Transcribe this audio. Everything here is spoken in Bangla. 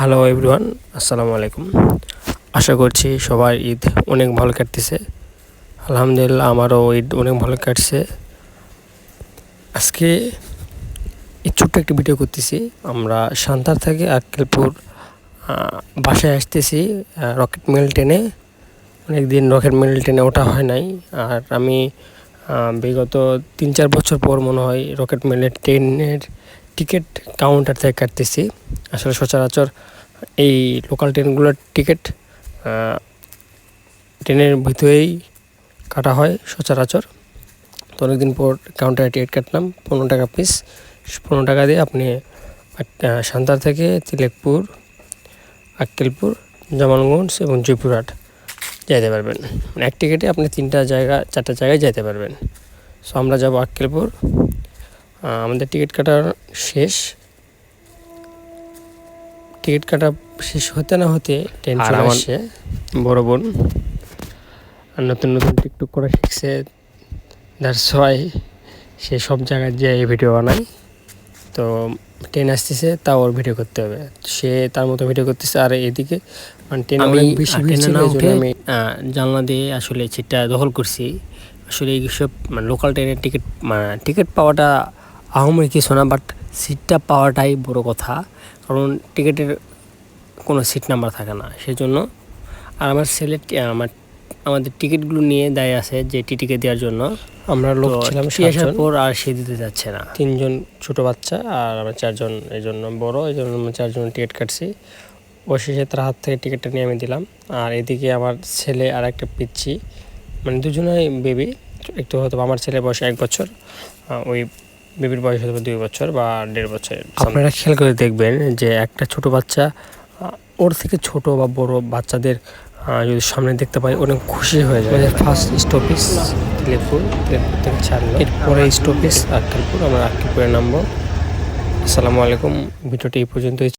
হ্যালো এভরিওয়ান আসসালামু আলাইকুম আশা করছি সবার ঈদ অনেক ভালো কাটতেছে। আলহামদুলিল্লাহ, আমারও ঈদ অনেক ভালো কাটছে। আজকে এই ছোট্ট একটি ভিডিও করতেছি। আমরা সান্তার থেকে আক্কেলপুর বাসায় আসতেছি রকেট মেল ট্রেনে অনেক দিন রকেট মেল ট্রেনে ওঠা হয় নাই। আর আমি বিগত তিন চার বছর পর মনে হয় রকেট মেলের ট্রেনের টিকিট কাউন্টার থেকে কাটতেছি। আসলে সচরাচর এই লোকাল ট্রেনগুলোর টিকিট ট্রেনের ভিতরেই কাটা হয় সচরাচর। তো অনেকদিন পর কাউন্টারে টিকিট কাটলাম, পনেরো টাকা পিস পনেরো টাকা দিয়ে আপনি সান্তার থেকে তিলেকপুর, আক্কেলপুর, জামালগঞ্জ এবং জয়পুরহাট যাইতে পারবেন। মানে এক টিকিটে আপনি তিনটা জায়গা, চারটা জায়গায় যেতে পারবেন। সো আমরা যাব আক্কেলপুর আমাদের টিকিট কাটার শেষ। টিকিট কাটা শেষ হতে না হতে ট্রেন আর আসছে বড় বোন। আর নতুন নতুন টিকটুক করা শিখছে। দ্যাটস ওয়াই সে সব জায়গায় যে ভিডিও বানায়। তো ট্রেন আসতেছে তাও ওর ভিডিও করতে হবে। সে তার মতো ভিডিও করতেছে আর এদিকে মানে ট্রেন আমি, বেশি ট্রেনে না উঠে- আমি জানলা দিয়ে আসলে সিটটা দখল করছি। আসলে এইসব মানে লোকাল ট্রেনের টিকিট মানে টিকিট পাওয়াটা আহমরি কিছু না বাট সিটটা পাওয়াটাই বড় কথা। কারণ টিকিটের কোনো সিট নাম্বার থাকে না সেজন্য আর আমার ছেলে আমার আমাদের টিকিটগুলো নিয়ে দায় আছে যে টিটিকে দেওয়ার জন্য। আমরা লোক ছিলাম আসার পর আর সে দিতে যাচ্ছে না। তিনজন ছোট বাচ্চা আর আমরা চারজন এই জন্য বড় এই জন্য আমরা চারজন টিকিট কাটছি। অবশেষে তার হাত থেকে টিকিটটা নিয়ে আমি দিলাম। আর এদিকে আমার ছেলে আর একটা পিচ্ছি মানে দুজনেই বেবি একটু হয়তো আমার ছেলে বয়স এক বছর ওই বেবির বয়স হতে দুই বছর বা দেড় বছর আপনারা খেয়াল করে দেখবেন যে একটা ছোট বাচ্চা ওর থেকে ছোট বা বড় বাচ্চাদের যদি সামনে দেখতে পাই অনেক খুশি হয়ে যায়। ফার্স্ট স্টপেজ তিলেপুর তিলেপুর থেকে ছাড়লো। এরপরে স্টপেজ আক্কেলপুর আমরা আক্কেলপুরে নামবো। আসসালামু আলাইকুম ভিডিওটি এই পর্যন্তই।